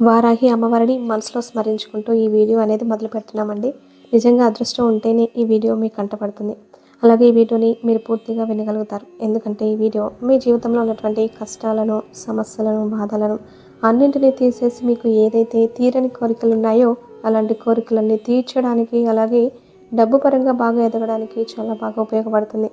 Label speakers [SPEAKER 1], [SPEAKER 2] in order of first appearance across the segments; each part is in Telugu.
[SPEAKER 1] వారాహి అమ్మవారిని మనసులో స్మరించుకుంటూ ఈ వీడియో అనేది మొదలు పెడుతున్నామండి. నిజంగా అదృష్టం ఉంటేనే ఈ వీడియో మీకు కంటపడుతుంది అలాగే ఈ వీడియోని మీరు పూర్తిగా వినగలుగుతారు. ఎందుకంటే ఈ వీడియో మీ జీవితంలో ఉన్నటువంటి కష్టాలను సమస్యలను బాధలను అన్నింటినీ తీసేసి మీకు ఏదైతే తీరని కోరికలు ఉన్నాయో అలాంటి కోరికలన్నీ తీర్చడానికి అలాగే డబ్బు పరంగా బాగా ఎదగడానికి చాలా బాగా ఉపయోగపడుతుంది.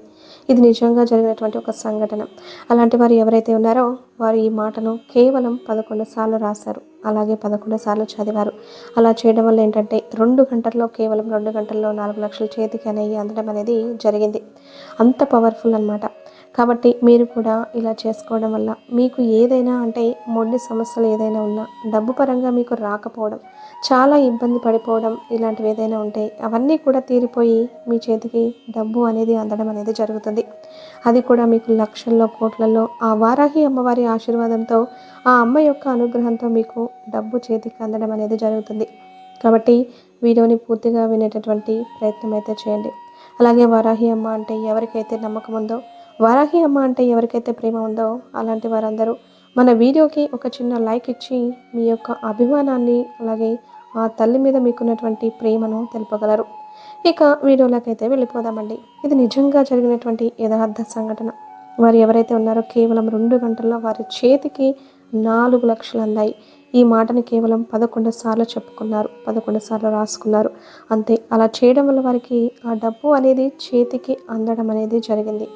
[SPEAKER 1] ఇది నిజంగా జరిగినటువంటి ఒక సంఘటన. అలాంటి వారు ఎవరైతే ఉన్నారో వారు ఈ మాటను కేవలం పదకొండు సార్లు రాశారు. అలాగే పదకొండు సార్లు చదివారు. అలా చేయడం వల్ల ఏంటంటే రెండు గంటల్లో కేవలం రెండు గంటల్లో నాలుగు లక్షల చేతికి అనేవి అందడం అనేది జరిగింది. అంత పవర్ఫుల్ అన్నమాట. కాబట్టి మీరు కూడా ఇలా చేసుకోవడం వల్ల మీకు ఏదైనా అంటే మొండి సమస్యలు ఏదైనా ఉన్నా డబ్బు పరంగా మీకు రాకపోవడం చాలా ఇబ్బంది పడిపోవడం ఇలాంటివి ఏదైనా ఉంటే అవన్నీ కూడా తీరిపోయి మీ చేతికి డబ్బు అనేది అందడం అనేది జరుగుతుంది. అది కూడా మీకు లక్షల్లో కోట్లలో ఆ వారాహి అమ్మవారి ఆశీర్వాదంతో ఆ అమ్మ యొక్క అనుగ్రహంతో మీకు డబ్బు చేతికి అందడం అనేది జరుగుతుంది. కాబట్టి వీడియోని పూర్తిగా వినేటటువంటి ప్రయత్నం అయితే చేయండి. అలాగే వారాహి అమ్మ అంటే ఎవరికైతే నమ్మకం ఉందో వారాహి అమ్మ అంటే ఎవరికైతే ప్రేమ ఉందో అలాంటి వారందరూ మన వీడియోకి ఒక చిన్న లైక్ ఇచ్చి మీ యొక్క అభిమానాన్ని అలాగే ఆ తల్లి మీద మీకున్నటువంటి ప్రేమను తెలుపగలరు. ఇక వీడియోలోకి అయితే వెళ్ళిపోదామండి. ఇది నిజంగా జరిగినటువంటి యథార్థ సంఘటన. వారు ఎవరైతే ఉన్నారో కేవలం రెండు గంటల్లో వారి చేతికి నాలుగు లక్షలు అందాయి. ఈ మాటని కేవలం పదకొండు సార్లు చెప్పుకున్నారు పదకొండు సార్లు రాసుకున్నారు. అంతే అలా చేయడం వల్ల వారికి ఆ డబ్బు అనేది చేతికి అందడం అనేది జరిగింది.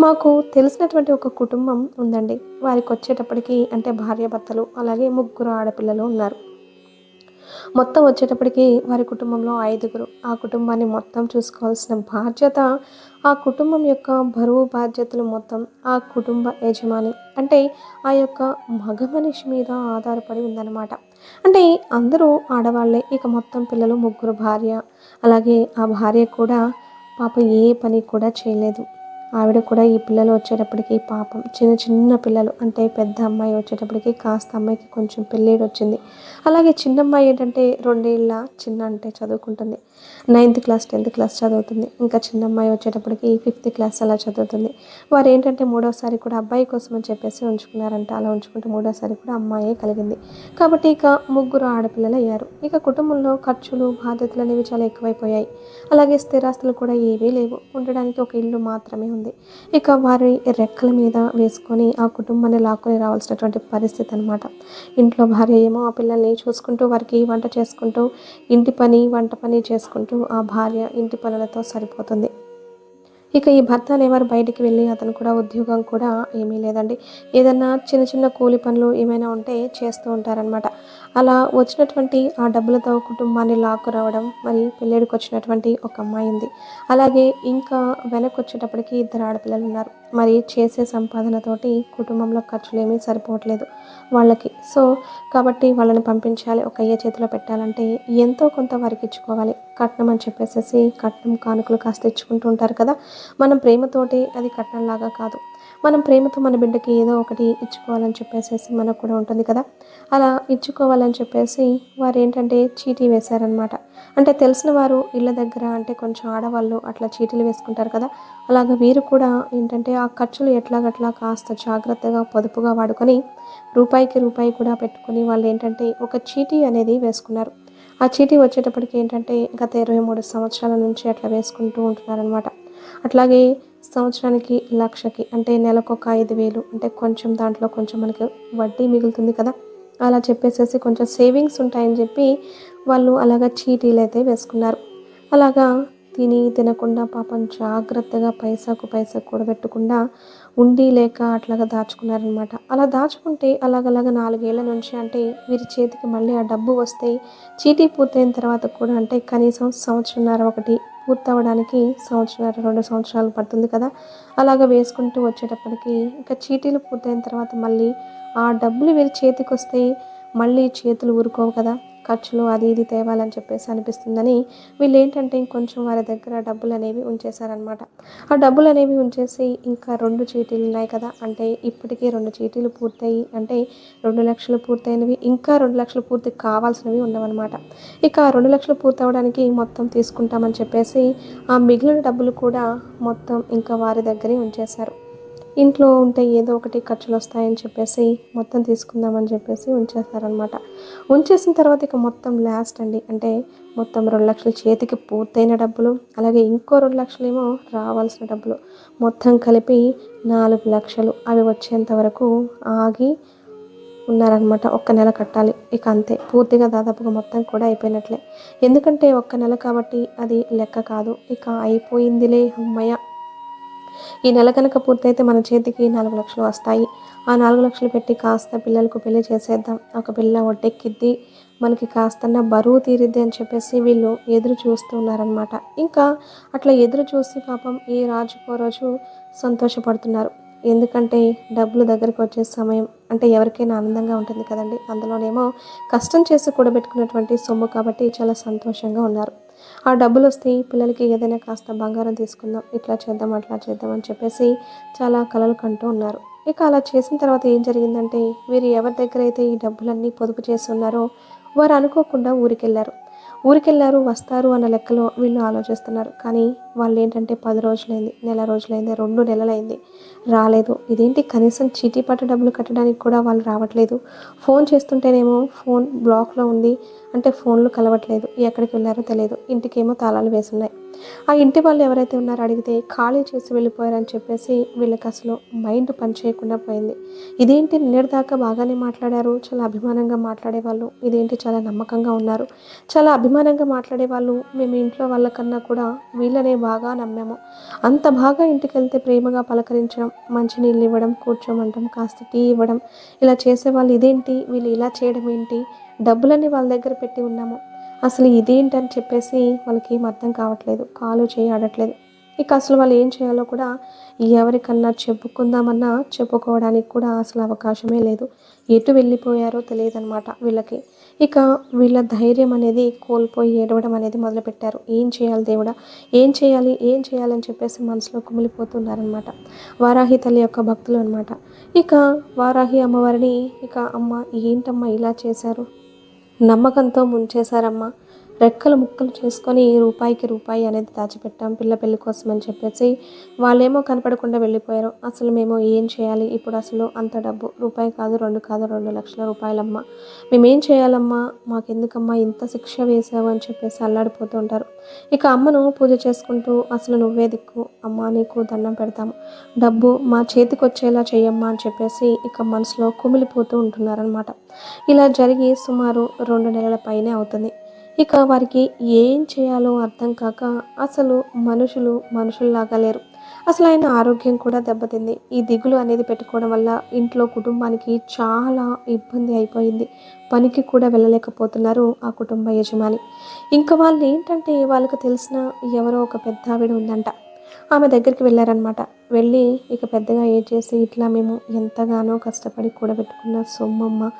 [SPEAKER 1] మాకు తెలిసినటువంటి ఒక కుటుంబం ఉందండి. వారికి వచ్చేటప్పటికి అంటే భార్యాభర్తలు అలాగే ముగ్గురు ఆడపిల్లలు ఉన్నారు. మొత్తం వచ్చేటప్పటికి వారి కుటుంబంలో ఐదుగురు. ఆ కుటుంబాన్ని మొత్తం చూసుకోవాల్సిన బాధ్యత ఆ కుటుంబం యొక్క బరువు బాధ్యతలు మొత్తం ఆ కుటుంబ యజమాని అంటే ఆ యొక్క మగ మనిషి మీద ఆధారపడి ఉందన్నమాట. అంటే అందరూ ఆడవాళ్ళే ఇక మొత్తం పిల్లలు ముగ్గురు భార్య. అలాగే ఆ భార్య కూడా పాప ఏ పని కూడా చేయలేదు. ఆవిడ కూడా ఈ పిల్లలు వచ్చేటప్పటికి పాపం చిన్న చిన్న పిల్లలు అంటే పెద్ద అమ్మాయి వచ్చేటప్పటికి కాస్త అమ్మాయికి కొంచెం పెళ్ళేడు వచ్చింది అలాగే చిన్న అమ్మాయి ఏంటంటే రెండేళ్ళ చిన్న అంటే చదువుకుంటుంది. నైన్త్ క్లాస్ టెన్త్ క్లాస్ చదువుతుంది. ఇంకా చిన్న అమ్మాయి వచ్చేటప్పటికి ఫిఫ్త్ క్లాస్ అలా చదువుతుంది. వారు ఏంటంటే మూడోసారి కూడా అబ్బాయి కోసం అని చెప్పేసి ఉంచుకున్నారంట. అలా ఉంచుకుంటే మూడోసారి కూడా అమ్మాయే కలిగింది. కాబట్టి ఇక ముగ్గురు ఆడపిల్లలు అయ్యారు ఇక కుటుంబంలో ఖర్చులు బాధ్యతలు అనేవి చాలా ఎక్కువైపోయాయి. అలాగే స్థిరాస్తులు కూడా ఏవీ లేవు. ఉండడానికి ఒక ఇల్లు మాత్రమే ఉంది. ఇక వారి రెక్కల మీద వేసుకొని ఆ కుటుంబాన్ని లాక్కొని రావాల్సినటువంటి పరిస్థితి అనమాట ఇంట్లో భార్య ఏమో ఆ పిల్లల్ని చూసుకుంటూ వారికి వంట చేసుకుంటూ ఇంటి పని వంట పని చేసుకుంటూ ఆ భార్య ఇంటి పనులతో సరిపోతుంది. ఇక ఈ భర్త అనేవారు బయటికి వెళ్ళి అతను కూడా ఉద్యోగం కూడా ఏమీ లేదండి. ఏదన్నా చిన్న చిన్న కూలి పనులు ఏమైనా ఉంటే చేస్తూ ఉంటారనమాట అలా వచ్చినటువంటి ఆ డబ్బులతో కుటుంబాన్ని లాక్కు రావడం మరి పెళ్ళిడికి వచ్చినటువంటి ఒక అమ్మాయి ఉంది. అలాగే ఇంకా వెనక్కి వచ్చేటప్పటికి ఇద్దరు ఆడపిల్లలు ఉన్నారు. మరి చేసే సంపాదనతోటి కుటుంబంలో ఖర్చులు ఏమీ సరిపోవట్లేదు వాళ్ళకి. సో కాబట్టి వాళ్ళని పంపించాలి ఒక అయ్యే చేతిలో పెట్టాలంటే ఎంతో కొంత వారికి ఇచ్చుకోవాలి. కట్నం అని చెప్పేసేసి కట్నం కానుకలు కాస్త ఇచ్చుకుంటూ ఉంటారు కదా. మనం ప్రేమతోటి అది కట్నంలాగా కాదు. మనం ప్రేమతో మన బిడ్డకి ఏదో ఒకటి ఇచ్చుకోవాలని చెప్పేసి మనకు కూడా ఉంటుంది కదా. అలా ఇచ్చుకోవాలని చెప్పేసి వారు ఏంటంటే చీటీ వేశారనమాట అంటే తెలిసిన వారు ఇళ్ళ దగ్గర అంటే కొంచెం ఆడవాళ్ళు అట్లా చీటీలు వేసుకుంటారు కదా. అలాగ వీరు కూడా ఏంటంటే ఆ ఖర్చులు ఎట్లాగట్లా కాస్త జాగ్రత్తగా పొదుపుగా వాడుకొని రూపాయికి రూపాయి కూడా పెట్టుకొని వాళ్ళు ఏంటంటే ఒక చీటీ అనేది వేసుకున్నారు. ఆ చీటీ వచ్చేటప్పటికి ఏంటంటే గత ఇరవై మూడు సంవత్సరాల నుంచి అట్లా వేసుకుంటూ ఉంటున్నారనమాట అట్లాగే సంవత్సరానికి లక్షకి అంటే నెలకు ఒక ఐదు వేలు అంటే కొంచెం దాంట్లో కొంచెం మనకి వడ్డీ మిగులుతుంది కదా. అలా చెప్పేసేసి కొంచెం సేవింగ్స్ ఉంటాయని చెప్పి వాళ్ళు అలాగా చీటీలు అయితే వేసుకున్నారు. అలాగా తిని తినకుండా పాపం జాగ్రత్తగా పైసాకు పైసా కూడబెట్టకుండా ఉండి లేక అట్లాగా దాచుకున్నారనమాట. అలా దాచుకుంటే అలాగలాగా నాలుగేళ్ళ నుంచి అంటే వీరి చేతికి మళ్ళీ ఆ డబ్బు వస్తే చీటీ పూర్తయిన తర్వాత కూడా అంటే కనీసం సంవత్సరంన్నర ఒకటి పూర్తవడానికి సంవత్సరాలు రెండు సంవత్సరాలు పడుతుంది కదా. అలాగ వేసుకుంటూ వచ్చేటప్పటికి ఇంకా చీటీలు పూర్తయిన తర్వాత మళ్ళీ ఆ డబ్బులు వీరి చేతికి వస్తే మళ్ళీ చేతులు ఊరుకోవు కదా. ఖర్చులు అది ఇది తేవాలని చెప్పేసి అనిపిస్తుందని వీళ్ళు ఏంటంటే ఇంకొంచెం వారి దగ్గర డబ్బులు అనేవి ఉంచేశారనమాట ఆ డబ్బులు అనేవి ఉంచేసి ఇంకా రెండు చీటీలు ఉన్నాయి కదా అంటే ఇప్పటికీ రెండు చీటీలు పూర్తయి అంటే రెండు లక్షలు పూర్తయినవి ఇంకా రెండు లక్షలు పూర్తి కావాల్సినవి ఉన్నవన్నమాట. ఇక రెండు లక్షలు పూర్తవడానికి మొత్తం తీసుకుంటామని చెప్పేసి ఆ మిగిలిన డబ్బులు కూడా మొత్తం ఇంకా వారి దగ్గరే ఉంచేశారు. ఇంట్లో ఉంటే ఏదో ఒకటి ఖర్చులు వస్తాయని చెప్పేసి మొత్తం తీసుకుందామని చెప్పేసి ఉంచేస్తారనమాట ఉంచేసిన తర్వాత ఇక మొత్తం లాస్ట్ అండి. అంటే మొత్తం రెండు లక్షలు చేతికి పూర్తయిన డబ్బులు అలాగే ఇంకో రెండు లక్షలు ఏమో రావాల్సిన డబ్బులు. మొత్తం కలిపి నాలుగు లక్షలు అవి వచ్చేంత వరకు ఆగి ఉన్నారనమాట ఒక్క నెల కట్టాలి. ఇక అంతే. పూర్తిగా దాదాపుగా మొత్తం కూడా అయిపోయినట్లే. ఎందుకంటే ఒక్క నెల కాబట్టి అది లెక్క కాదు. ఇక అయిపోయిందిలే అమ్మయ్య. ఈ నెల కనుక పూర్తయితే మన చేతికి నాలుగు లక్షలు వస్తాయి. ఆ నాలుగు లక్షలు పెట్టి కాస్త పిల్లలకు పెళ్ళి చేసేద్దాం. ఒక పిల్ల ఒడ్డెక్కిద్ది మనకి కాస్తన్న బరువు తీరిద్ది అని చెప్పేసి వీళ్ళు ఎదురు చూస్తున్నారనమాట ఇంకా అట్లా ఎదురు చూసి పాపం ఈ రాజుకో రోజు సంతోషపడుతున్నారు. ఎందుకంటే డబ్బులు దగ్గరికి వచ్చే సమయం అంటే ఎవరికైనా ఆనందంగా ఉంటుంది కదండి. అందులోనేమో కష్టం చేసి కూడబెట్టుకున్నటువంటి సొమ్ము కాబట్టి చాలా సంతోషంగా ఉన్నారు. ఆ డబ్బులు వస్తే పిల్లలకి ఏదైనా కాస్త బంగారం తీసుకుందాం ఇట్లా చేద్దాం అట్లా చేద్దాం అని చెప్పేసి చాలా కలలు కంటూ ఉన్నారు. ఇక అలా చేసిన తర్వాత ఏం జరిగిందంటే వీరు ఎవరి దగ్గర అయితే ఈ డబ్బులన్నీ పొదుపు చేసి ఉన్నారో వారు అనుకోకుండా ఊరికెళ్ళారు ఊరికెళ్ళారు వస్తారు అన్న లెక్కలో వీళ్ళు ఆలోచిస్తున్నారు. కానీ వాళ్ళు ఏంటంటే పది రోజులైంది నెల రోజులైంది రెండు నెలలైంది. రాలేదు. ఇదేంటి కనీసం చీటీ పట్ట డబ్బులు కట్టడానికి కూడా వాళ్ళు రావట్లేదు. ఫోన్ చేస్తుంటేనేమో ఫోన్ బ్లాక్లో ఉంది. అంటే ఫోన్లు కలవట్లేదు ఎక్కడికి వెళ్ళారో తెలియదు ఇంటికేమో తాళాలు వేసున్నాయి. ఆ ఇంటి వాళ్ళు ఎవరైతే ఉన్నారో అడిగితే ఖాళీ చేసి వెళ్ళిపోయారని చెప్పేసి వీళ్ళకి అసలు మైండ్ పని చేయకుండా పోయింది. ఇదేంటి నిన్నటిదాకా బాగానే మాట్లాడారు చాలా అభిమానంగా మాట్లాడేవాళ్ళు ఇదేంటి చాలా నమ్మకంగా ఉన్నారు. చాలా అభిమానంగా మాట్లాడే వాళ్ళు మేము ఇంట్లో వాళ్ళకన్నా కూడా వీళ్ళనే బాగా నమ్మాము. అంత బాగా ఇంటికి వెళ్తే ప్రేమగా పలకరించడం మంచినీళ్ళు ఇవ్వడం కూర్చోమంటాం కాస్త టీ ఇవ్వడం ఇలా చేసేవాళ్ళు ఇదేంటి వీళ్ళు ఇలా చేయడం ఏంటి డబ్బులన్నీ వాళ్ళ దగ్గర పెట్టి ఉన్నాము. అసలు ఇదేంటని చెప్పేసి వాళ్ళకి ఏం అర్థం కావట్లేదు. కాలు చేయి ఆడట్లేదు. ఇక అసలు వాళ్ళు ఏం చేయాలో కూడా ఎవరికన్నా చెప్పుకుందామన్నా చెప్పుకోవడానికి కూడా అసలు అవకాశమే లేదు. ఎటు వెళ్ళిపోయారో తెలియదన్నమాట వీళ్ళకి. ఇక వీళ్ళ ధైర్యం అనేది కోల్పోయి ఏడవడం అనేది మొదలుపెట్టారు. ఏం చేయాలి దేవుడా? ఏం చేయాలి? ఏం చేయాలని చెప్పేసి మనసులో కుమిలిపోతున్నారనమాట వారాహి తల్లి యొక్క భక్తులు అనమాట ఇక వారాహి అమ్మవారిని ఇక అమ్మ ఏంటమ్మా ఇలా చేశారు? నమ్మకంతో ముంచేశారమ్మా. రెక్కలు ముక్కలు చేసుకొని రూపాయికి రూపాయి అనేది దాచిపెట్టాం పిల్ల పెళ్ళి కోసం అని చెప్పేసి. వాళ్ళేమో కనపడకుండా వెళ్ళిపోయారు. అసలు మేము ఏం చేయాలి? ఇప్పుడు అసలు అంత డబ్బు రూపాయి కాదు రెండు కాదు రెండు లక్షల రూపాయలమ్మా. మేమేం చేయాలమ్మా? మాకెందుకమ్మా ఇంత శిక్ష వేసావు అని చెప్పేసి అల్లాడిపోతూ ఉంటారు. ఇక అమ్మను పూజ చేసుకుంటూ అసలు నువ్వే దిక్కు. అమ్మ నీకు దండం పెడతాము డబ్బు మా చేతికి వచ్చేలా చెయ్యమ్మా అని చెప్పేసి ఇక మనసులో కుమిలిపోతూ ఉంటున్నారనమాట ఇలా జరిగి సుమారు రెండు నెలల పైనే అవుతుంది. ఇక వారికి ఏం చేయాలో అర్థం కాక అసలు మనుషులు మనుషుల్లాగా లేరు. అసలు ఆయన ఆరోగ్యం కూడా దెబ్బతింది. ఈ దిగులు అనేది పెట్టుకోవడం వల్ల ఇంట్లో కుటుంబానికి చాలా ఇబ్బంది అయిపోయింది. పనికి కూడా వెళ్ళలేకపోతున్నారు ఆ కుటుంబ యజమాని. ఇంకా వాళ్ళు ఏంటంటే వాళ్ళకి తెలిసిన ఎవరో ఒక పెద్ద ఆవిడ ఉందంట. ఆమె దగ్గరికి వెళ్ళారనమాట వెళ్ళి ఇక పెద్దగా ఏం చేసి ఇట్లా మేము ఎంతగానో కష్టపడి కూడబెట్టుకున్న సొమ్మమ్మ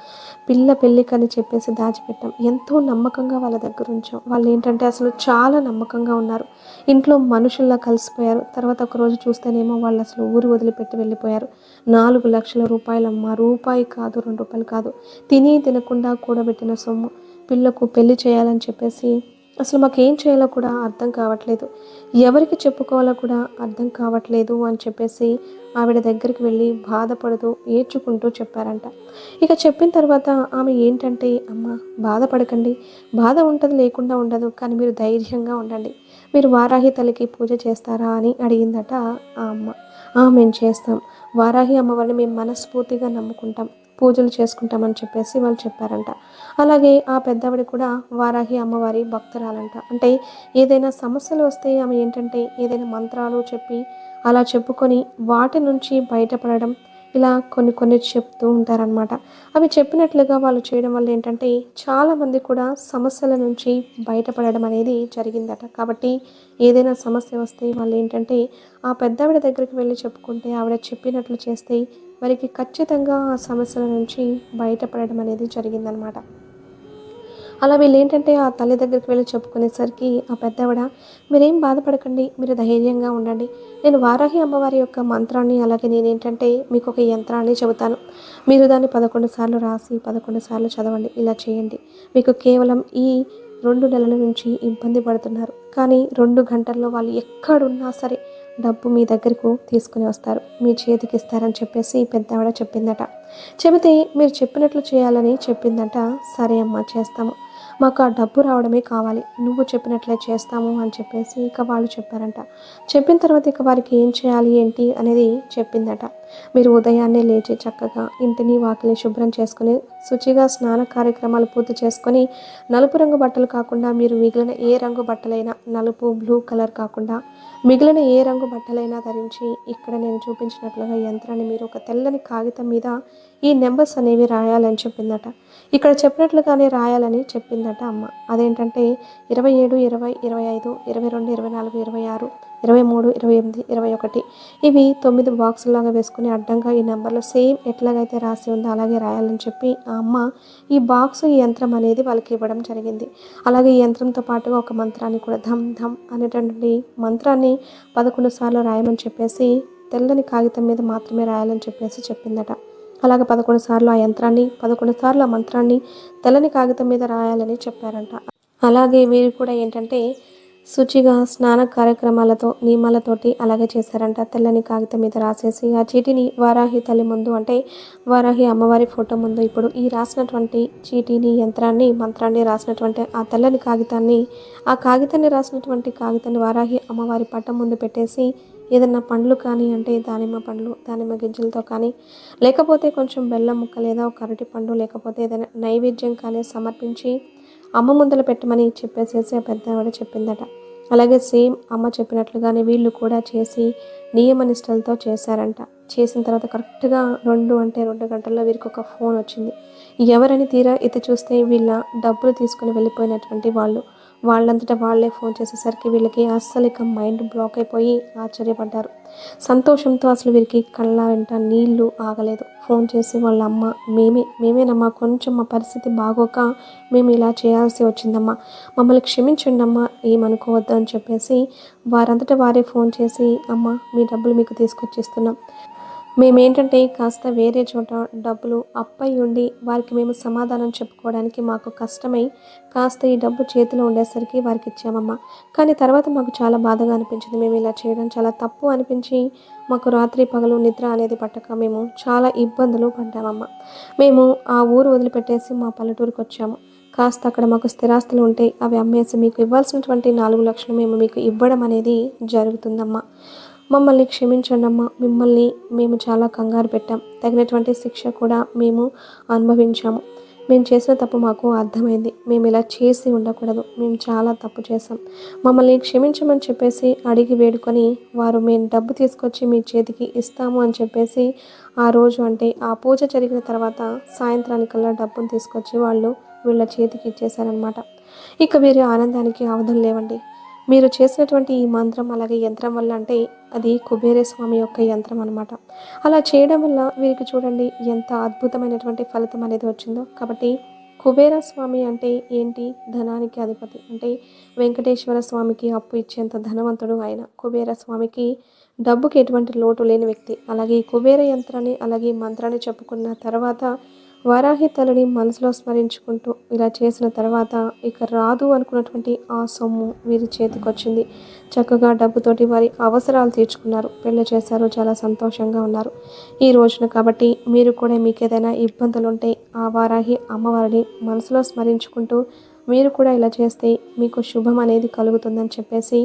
[SPEAKER 1] పిల్ల పెళ్ళికని చెప్పేసి దాచిపెట్టాం. ఎంతో నమ్మకంగా వాళ్ళ దగ్గర ఉంచాం. వాళ్ళు ఏంటంటే అసలు చాలా నమ్మకంగా ఉన్నారు. ఇంట్లో మనుషుల్లా కలిసిపోయారు. తర్వాత ఒకరోజు చూస్తేనేమో వాళ్ళు అసలు ఊరు వదిలిపెట్టి వెళ్ళిపోయారు. నాలుగు లక్షల రూపాయలమ్మ రూపాయి కాదు రెండు రూపాయలు కాదు. తిని తినకుండా కూడబెట్టిన సొమ్ము. పిల్లకు పెళ్ళి చేయాలని చెప్పేసి అసలు మాకేం చేయాలో కూడా అర్థం కావట్లేదు. ఎవరికి చెప్పుకోవాలో కూడా అర్థం కావట్లేదు అని చెప్పేసి ఆవిడ దగ్గరికి వెళ్ళి బాధపడుతూ ఏడ్చుకుంటూ చెప్పారంట. ఇక చెప్పిన తర్వాత ఆమె ఏంటంటే అమ్మ బాధపడకండి. బాధ ఉంటుంది లేకుండా ఉండదు. కానీ మీరు ధైర్యంగా ఉండండి. మీరు వారాహి తల్లికి పూజ చేస్తారా? అని అడిగిందట ఆ అమ్మ. "ఆ, మేము చేస్తాం? వారాహి అమ్మవారిని మేము మనస్ఫూర్తిగా నమ్ముకుంటాం. పూజలు చేసుకుంటామని చెప్పేసి వాళ్ళు చెప్పారంట. అలాగే ఆ పెద్దవిడ కూడా వారాహి అమ్మవారి భక్తురాలంట. అంటే ఏదైనా సమస్యలు వస్తే ఆమె ఏంటంటే ఏదైనా మంత్రాలు చెప్పి అలా చెప్పుకొని వాటి నుంచి బయటపడడం ఇలా కొన్ని కొన్ని చెప్తూ ఉంటారనమాట అవి చెప్పినట్లుగా వాళ్ళు చేయడం వల్ల ఏంటంటే చాలామంది కూడా సమస్యల నుంచి బయటపడడం అనేది జరిగిందట. కాబట్టి ఏదైనా సమస్య వస్తే వాళ్ళు ఏంటంటే ఆ పెద్దవిడ దగ్గరికి వెళ్ళి చెప్పుకుంటే ఆవిడ చెప్పినట్లు చేస్తే వారికి ఖచ్చితంగా ఆ సమస్యల నుంచి బయటపడడం అనేది జరిగిందనమాట అలా వీళ్ళు ఏంటంటే ఆ తల్లి దగ్గరికి వెళ్ళి చెప్పుకునేసరికి ఆ పెద్దవిడ మీరేం బాధపడకండి మీరు ధైర్యంగా ఉండండి. నేను వారాహి అమ్మవారి యొక్క మంత్రాన్ని అలాగే నేనేంటంటే మీకు ఒక యంత్రాన్ని చెబుతాను. మీరు దాన్ని పదకొండు సార్లు రాసి పదకొండు సార్లు చదవండి. ఇలా చేయండి. మీకు కేవలం ఈ రెండు నెలల నుంచి ఇబ్బంది పడుతున్నారు. కానీ రెండు గంటల్లో వాళ్ళు ఎక్కడున్నా సరే డబ్బు మీ దగ్గరకు తీసుకుని వస్తారు. మీ చేతికి ఇస్తారని చెప్పేసి పెద్ద ఆవిడ చెప్పిందట. చెబితే మీరు చెప్పినట్లు చేయాలని చెప్పిందట. సరే అమ్మ చేస్తాము. మాకు ఆ డబ్బు రావడమే కావాలి. నువ్వు చెప్పినట్లే చేస్తాము అని చెప్పేసి ఇక వాళ్ళు చెప్పారంట. చెప్పిన తర్వాత ఇక వారికి ఏం చేయాలి ఏంటి అనేది చెప్పిందట. మీరు ఉదయాన్నే లేచి చక్కగా ఇంటిని వాకిలి శుభ్రం చేసుకుని శుచిగా స్నాన కార్యక్రమాలు పూర్తి చేసుకొని నలుపు రంగు బట్టలు కాకుండా మీరు మిగిలిన ఏ రంగు బట్టలైనా నలుపు బ్లూ కలర్ కాకుండా మిగిలిన ఏ రంగు బట్టలైనా ధరించి ఇక్కడ నేను చూపించినట్లుగా యంత్రాన్ని మీరు ఒక తెల్లని కాగితం మీద ఈ నెంబర్స్ అనేవి రాయాలని చెప్పిందట. ఇక్కడ చెప్పినట్లుగానే రాయాలని చెప్పిందట అమ్మ. అదేంటంటే ఇరవై ఏడు ఇరవై ఇరవై ఐదు ఇరవై రెండు ఇరవై నాలుగు ఇరవై ఆరు ఇరవై మూడు ఇరవై ఎనిమిది ఇరవై ఒకటి. ఇవి తొమ్మిది బాక్సులాగా వేసుకుని అడ్డంగా ఈ నెంబర్లో సేమ్ ఎట్లాగైతే రాసి ఉందో అలాగే రాయాలని చెప్పి ఆ అమ్మ ఈ బాక్స్ ఈ యంత్రం అనేది వాళ్ళకి ఇవ్వడం జరిగింది. అలాగే ఈ యంత్రంతో పాటుగా ఒక మంత్రాన్ని కూడా ధమ్ ధమ్ అనేటువంటి మంత్రాన్ని పదకొండు సార్లు రాయమని చెప్పేసి తెల్లని కాగితం మీద మాత్రమే రాయాలని చెప్పేసి చెప్పిందట. అలాగే పదకొండు సార్లు ఆ యంత్రాన్ని పదకొండు సార్లు ఆ మంత్రాన్ని తెల్లని కాగితం మీద రాయాలని చెప్పారంట. అలాగే వీరు కూడా ఏంటంటే శుచిగా స్నాన కార్యక్రమాలతో నియమాలతోటి అలాగే చేశారంట. తెల్లని కాగితం మీద రాసేసి ఆ చీటిని వారాహి తల్లి ముందు అంటే వారాహి అమ్మవారి ఫోటో ముందు ఇప్పుడు ఈ రాసినటువంటి చీటీని యంత్రాన్ని మంత్రాన్ని రాసినటువంటి ఆ తెల్లని కాగితాన్ని ఆ కాగితాన్ని రాసినటువంటి కాగితాన్ని వారాహి అమ్మవారి పట్టం ముందు పెట్టేసి ఏదన్నా పండ్లు కానీ అంటే దానిమ్మ పండ్లు దానిమ్మ గింజలతో కానీ లేకపోతే కొంచెం బెల్లం ముక్క లేదా ఒక అరటి పండు లేకపోతే ఏదైనా నైవేద్యం కానీ సమర్పించి అమ్మ ముందల పెట్టమని చెప్పేసేసి ఆ పెద్ద చెప్పిందట. అలాగే సేమ్ అమ్మ చెప్పినట్లుగానే వీళ్ళు కూడా చేసి నియమ నిష్టలతో చేశారంట. చేసిన తర్వాత కరెక్ట్గా రెండు అంటే రెండు గంటల్లో వీరికి ఒక ఫోన్ వచ్చింది. ఎవరని తీరా ఇది చూస్తే వీళ్ళ డబ్బులు తీసుకుని వెళ్ళిపోయినటువంటి వాళ్ళు. వాళ్ళంతటా వాళ్ళే ఫోన్ చేసేసరికి వీళ్ళకి అస్సలు ఇక మైండ్ బ్లాక్ అయిపోయి ఆశ్చర్యపడ్డారు. సంతోషంతో అసలు వీరికి కళ్ళ వెంట నీళ్ళు ఆగలేదు. ఫోన్ చేసి వాళ్ళ అమ్మ మేమే మేమేనమ్మా కొంచెం మా పరిస్థితి బాగోక మేము ఇలా చేయాల్సి వచ్చిందమ్మా. మమ్మల్ని క్షమించండి అమ్మా ఏమనుకోవద్దు అని చెప్పేసి వారంతటా వారే ఫోన్ చేసి అమ్మ మీ డబ్బులు మీకు తీసుకొచ్చిస్తున్నాం. మేమేంటంటే కాస్త వేరే చోట డబ్బులు అప్పై ఉండి వారికి మేము సమాధానం చెప్పుకోవడానికి మాకు కష్టమై కాస్త ఈ డబ్బు చేతిలో ఉండేసరికి వారికి ఇచ్చామమ్మా. కానీ తర్వాత మాకు చాలా బాధగా అనిపించింది. మేము ఇలా చేయడం చాలా తప్పు అనిపించి మాకు రాత్రి పగలు నిద్ర అనేది పట్టక మేము చాలా ఇబ్బందులు పడ్డామమ్మా. మేము ఆ ఊరు వదిలిపెట్టేసి మా పల్లెటూరుకి వచ్చాము. కాస్త అక్కడ మాకు స్థిరాస్తులు ఉంటే అవి అమ్మేసి మీకు ఇవ్వాల్సినటువంటి నాలుగు లక్షలు మేము మీకు ఇవ్వడం అనేది జరుగుతుందమ్మా. మమ్మల్ని క్షమించండి అమ్మా మిమ్మల్ని మేము చాలా కంగారు పెట్టాం. తగినటువంటి శిక్ష కూడా మేము అనుభవించాము. మేము చేసిన తప్పు మాకు అర్థమైంది. మేము ఇలా చేసి ఉండకూడదు. మేము చాలా తప్పు చేసాం మమ్మల్ని క్షమించమని చెప్పేసి అడిగి వేడుకొని వారు మేము డబ్బు తీసుకొచ్చి మీ చేతికి ఇస్తాము అని చెప్పేసి ఆ రోజు అంటే ఆ పూజ జరిగిన తర్వాత సాయంత్రానికల్లా డబ్బును తీసుకొచ్చి వాళ్ళు వీళ్ళ చేతికి ఇచ్చేశారనమాట ఇక వీరి ఆనందానికి అవధులు లేవండి. మీరు చేసినటువంటి ఈ మంత్రం అలాగే యంత్రం వల్ల అంటే అది కుబేర స్వామి యొక్క యంత్రం అనమాట అలా చేయడం వల్ల వీరికి చూడండి ఎంత అద్భుతమైనటువంటి ఫలితం అనేది వచ్చిందో. కాబట్టి కుబేర స్వామి అంటే ఏంటి? ధనానికి అధిపతి. అంటే వెంకటేశ్వర స్వామికి అప్పు ఇచ్చేంత ధనవంతుడు ఆయన. కుబేర స్వామికి డబ్బుకి ఎటువంటి లోటు లేని వ్యక్తి. అలాగే కుబేర యంత్రాన్ని అలాగే మంత్రాన్ని చెప్పుకున్న తర్వాత వారాహి తల్లిని మనసులో స్మరించుకుంటూ ఇలా చేసిన తర్వాత ఇక రాదు అనుకున్నటువంటి ఆ సొమ్ము వీరి చేతికొచ్చింది. చక్కగా డబ్బుతోటి వారి అవసరాలు తీర్చుకున్నారు. పెళ్ళి చేశారు. చాలా సంతోషంగా ఉన్నారు. ఈ రోజున కాబట్టి మీరు కూడా మీకు ఏదైనా ఇబ్బందులు ఉంటే ఆ వారాహి అమ్మవారిని మనసులో స్మరించుకుంటూ మీరు కూడా ఇలా చేస్తే మీకు శుభం అనేది కలుగుతుందని చెప్పేసి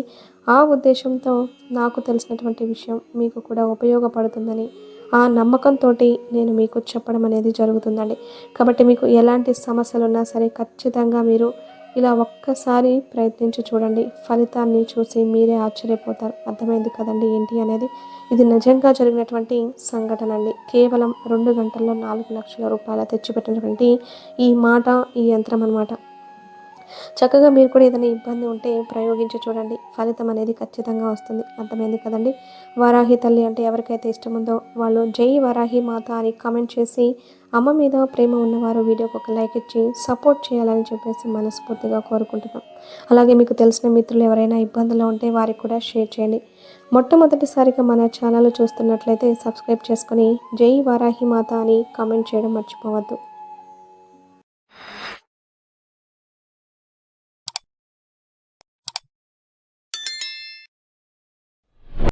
[SPEAKER 1] ఆ ఉద్దేశంతో నాకు తెలిసినటువంటి విషయం మీకు కూడా ఉపయోగపడుతుందని ఆ నమ్మకంతో నేను మీకు చెప్పడం అనేది జరుగుతుందండి. కాబట్టి మీకు ఎలాంటి సమస్యలు ఉన్నా సరే ఖచ్చితంగా మీరు ఇలా ఒక్కసారి ప్రయత్నించి చూడండి. ఫలితాన్ని చూసి మీరే ఆశ్చర్యపోతారు. అర్థమైంది కదండి ఏంటి అనేది. ఇది నిజంగా జరిగినటువంటి సంఘటన అండి కేవలం రెండు గంటల్లో నాలుగు లక్షల రూపాయల తెచ్చిపెట్టినటువంటి ఈ మాట ఈ యంత్రం అనమాట చక్కగా మీరు కూడా ఏదైనా ఇబ్బంది ఉంటే ప్రయోగించి చూడండి. ఫలితం అనేది ఖచ్చితంగా వస్తుంది. అర్థమైంది కదండి? వారాహి తల్లి అంటే ఎవరికైతే ఇష్టం ఉందో వాళ్ళు జై వారాహి మాత అని కామెంట్ చేసి అమ్మ మీద ప్రేమ ఉన్నవారు వీడియోకి ఒక లైక్ ఇచ్చి సపోర్ట్ చేయాలని చెప్పేసి మనస్ఫూర్తిగా కోరుకుంటున్నాం. అలాగే మీకు తెలిసిన మిత్రులు ఎవరైనా ఇబ్బందులు ఉంటే వారికి కూడా షేర్ చేయండి. మొట్టమొదటిసారిగా మన ఛానల్ చూస్తున్నట్లయితే సబ్స్క్రైబ్ చేసుకొని జై వారాహి మాత అని కామెంట్ చేయడం మర్చిపోవద్దు.